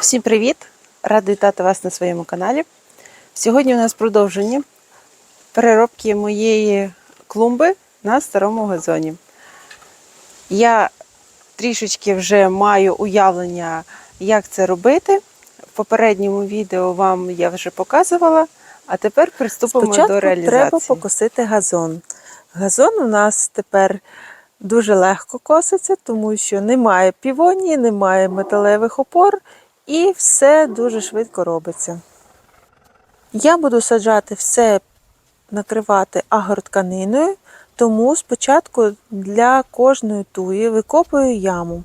Всім привіт! Рада вітати вас на своєму каналі. Сьогодні у нас продовження переробки моєї клумби на старому газоні. Я трішечки вже маю уявлення, як це робити. В попередньому відео вам я вже показувала, а тепер приступимо Спочатку до реалізації. треба покосити газон. Газон у нас тепер дуже легко коситься, тому що немає півонії, немає металевих опор і все дуже швидко робиться. Я буду саджати все, накривати агротканиною, тому спочатку для кожної туї викопую яму.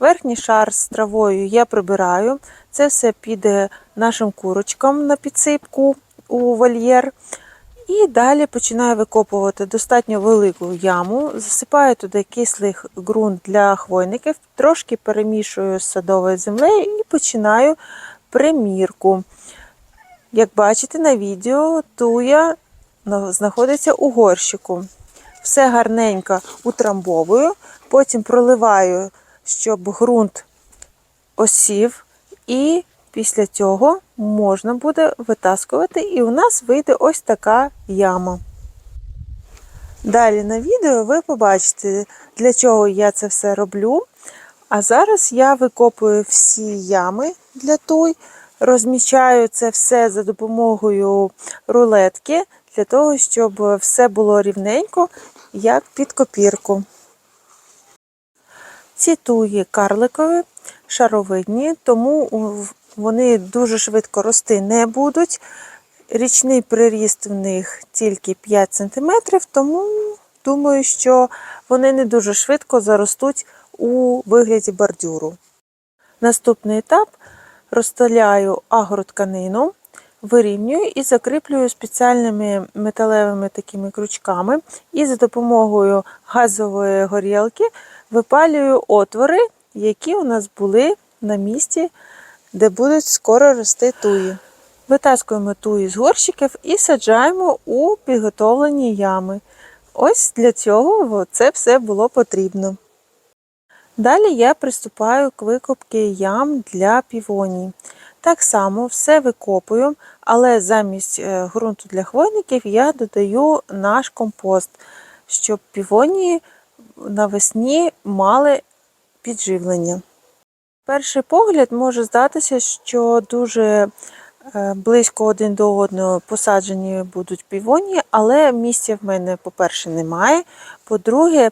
Верхній шар з травою я прибираю. Це все піде нашим курочкам на підсипку у вольєр. І далі починаю викопувати достатньо велику яму, засипаю туди кислий ґрунт для хвойників, трошки перемішую з садовою землею і починаю примірку. Як бачите на відео, туя на- знаходиться у горщику. Все гарненько утрамбовую, потім проливаю, щоб ґрунт осів, і після цього можна буде витаскувати, і у нас вийде ось така яма. Далі на відео ви побачите, для чого я це все роблю. А зараз я викопую всі ями для туй, розмічаю це все за допомогою рулетки, для того, щоб все було рівненько, як під копірку. Ці туї карликові, шаровидні, тому вони дуже швидко рости не будуть. Річний приріст в них тільки 5 см, тому думаю, що вони не дуже швидко заростуть у вигляді бордюру. Наступний етап розстеляю агротканину, вирівнюю і закріплюю спеціальними металевими такими крючками. І за допомогою газової горілки випалюю отвори, які у нас були на місці, де будуть скоро рости туї. Витаскуємо туї з горщиків і саджаємо у підготовлені ями. Ось для цього це все було потрібно. Далі я приступаю к викопці ям для півоній. Так само все викопую, але замість е, ґрунту для хвойників я додаю наш компост, щоб півонії навесні мали підживлення. Перший погляд може здатися, що дуже е, близько один до одного посаджені будуть півонії, але місця в мене, по-перше, немає. По-друге,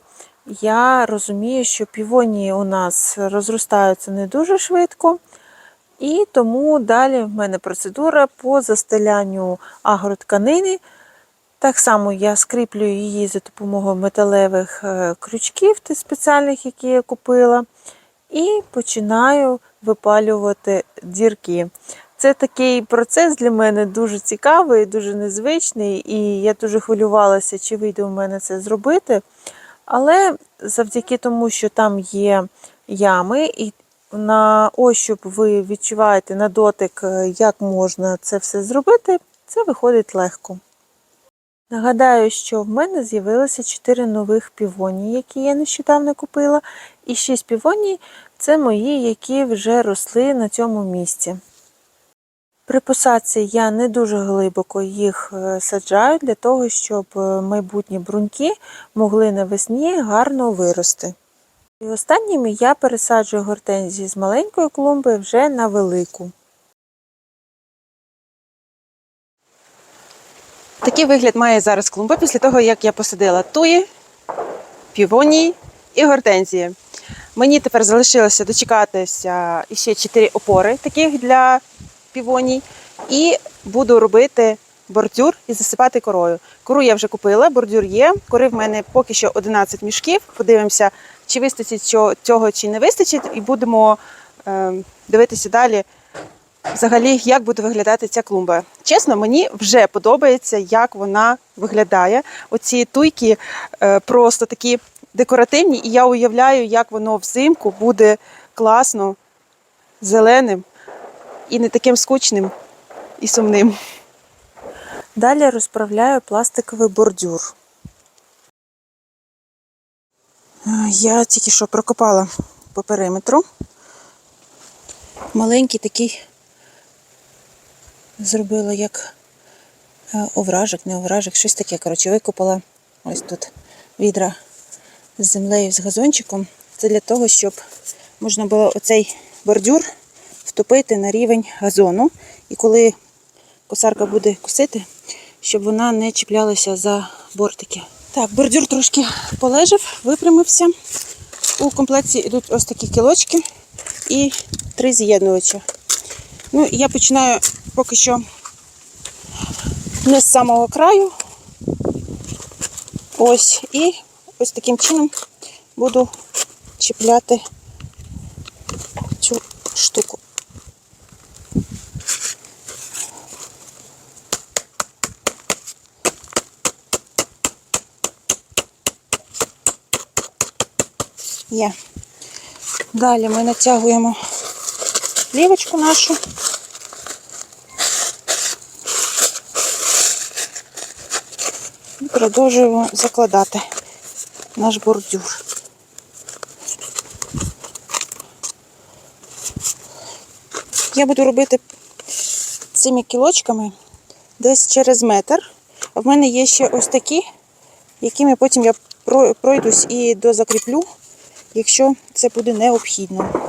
я розумію, що півонії у нас розростаються не дуже швидко. І тому далі в мене процедура по застелянню агротканини. Так само я скріплюю її за допомогою металевих е, крючків спеціальних, які я купила, і починаю випалювати дірки. Це такий процес для мене дуже цікавий, дуже незвичний, і я дуже хвилювалася, чи вийде у мене це зробити. Але завдяки тому, що там є ями, і на ощуп ви відчуваєте на дотик, е, як можна це все зробити, це виходить легко. Нагадаю, що в мене з'явилося 4 нових півонії, які я нещодавно купила, і 6 півоній це мої, які вже росли на цьому місці. При посадці я не дуже глибоко їх е, саджаю для того, щоб е, майбутні бруньки могли навесні гарно вирости. І останніми я пересаджую гортензії з маленької клумби вже на велику. Такий вигляд має зараз клумба після того, як я посадила туї, півонії і гортензії. Мені тепер залишилося дочекатися ще 4 опори таких для півоній, і буду робити бордюр і засипати корою. Кору я вже купила, бордюр є. Кори в мене поки що 11 мішків. Подивимося, чи вистачить цього- чи не вистачить, і будемо е, дивитися далі, взагалі, як буде виглядати ця клумба. Чесно, мені вже подобається, як вона виглядає. Оці туйки е, просто такі декоративні, і я уявляю, як воно взимку буде класно, зеленим і не таким скучним і сумним. Далі розправляю пластиковий бордюр. Я тільки що прокопала по периметру. маленький такий зробила як е, овражик, не овражик, щось таке. Коротше, викопала ось тут відра з землею, з газончиком. Це для того, щоб можна було оцей бордюр втопити на рівень газону. І коли косарка буде косити, щоб вона не чіплялася за бортики. Так, бордюр трошки полежав, випрямився. У комплекті йдуть ось такі кілочки і три з'єднувача. Ну, я починаю поки що не з самого краю. Ось, і ось таким чином буду чіпляти цю штуку. Є. Далі ми натягуємо лівочку нашу. І продовжуємо закладати наш бордюр. Я буду робити цими кілочками десь через метр. А в мене є ще ось такі, якими потім я пройдусь і дозакріплю, якщо це буде необхідно.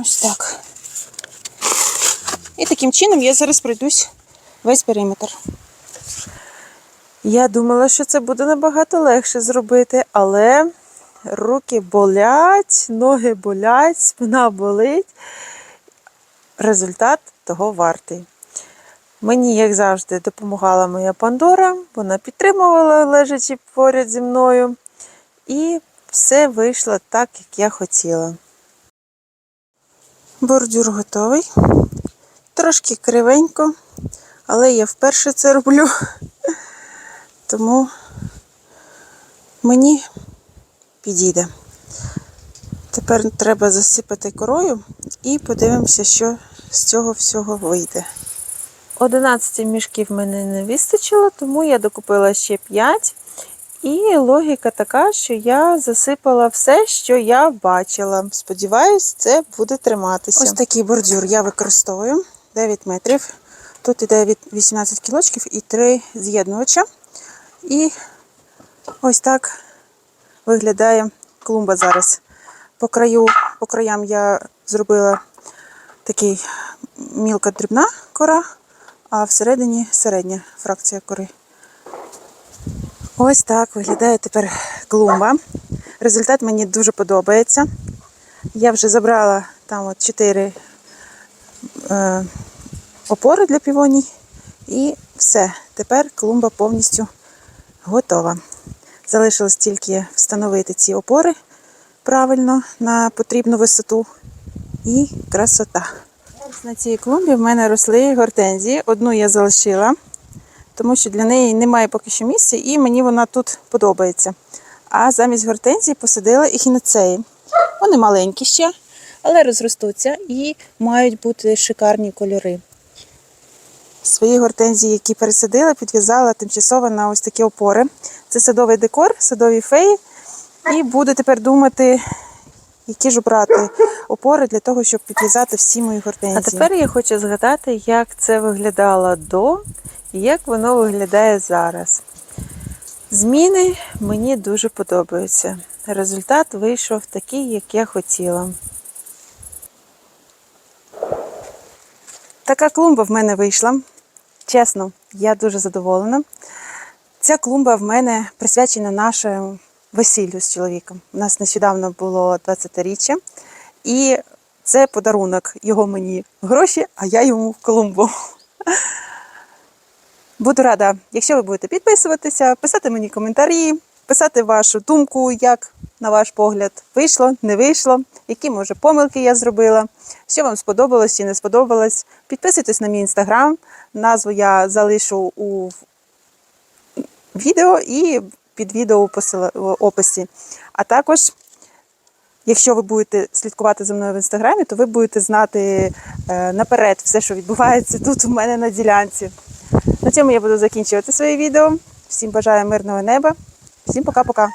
Ось так. І таким чином я зараз пройдусь весь периметр. Я думала, що це буде набагато легше зробити, але руки болять, ноги болять, спина болить. Результат того вартий. Мені, як завжди, допомагала моя Пандора, вона підтримувала, лежачи поряд зі мною. І все вийшло так, як я хотіла. Бордюр готовий. Трошки кривенько, але я вперше це роблю. Тому мені підійде. Тепер треба засипати корою і подивимося, що з цього всього вийде. 11 мішків мене не вистачило, тому я докупила ще 5. І логіка така, що я засипала все, що я бачила. Сподіваюсь, це буде триматися. Ось такий бордюр я використовую 9 метрів. Тут іде 18 кілочків і 3 з'єднувача. І ось так виглядає клумба зараз. По краю, по краям я зробила такий мілка дрібна кора, а всередині середня фракція кори. Ось так виглядає тепер клумба. Результат мені дуже подобається. Я вже забрала там от 4 е, опори для півоній. І все. Тепер клумба повністю готова. Залишилось тільки встановити ці опори правильно на потрібну висоту. І красота. На цій клумбі в мене росли гортензії. Одну я залишила, тому що для неї немає поки що місця, і мені вона тут подобається. А замість гортензії посадила ехінацеї. Вони маленькі ще, але розростуться і мають бути шикарні кольори. Свої гортензії, які пересадила, підв'язала тимчасово на ось такі опори. Це садовий декор, садові феї. І буду тепер думати, які ж обрати опори для того, щоб підв'язати всі мої гортензії. А тепер я хочу згадати, як це виглядало до як воно виглядає зараз. Зміни мені дуже подобаються. Результат вийшов такий, як я хотіла. Така клумба в мене вийшла. Чесно, я дуже задоволена. Ця клумба в мене присвячена нашому весіллю з чоловіком. У нас нещодавно було 20-річчя, і це подарунок його мені гроші, а я йому клумбу. Буду рада, якщо ви будете підписуватися, писати мені коментарі, писати вашу думку, як, на ваш погляд, вийшло, не вийшло, які, може, помилки я зробила, що вам сподобалось чи не сподобалось. Підписуйтесь на мій інстаграм, назву я залишу у відео і під відео в описі. А також Якщо ви будете слідкувати за мною в інстаграмі, то ви будете знати е, наперед все, що відбувається тут у мене на ділянці. На цьому я буду закінчувати своє відео. Всім бажаю мирного неба. Всім пока-пока.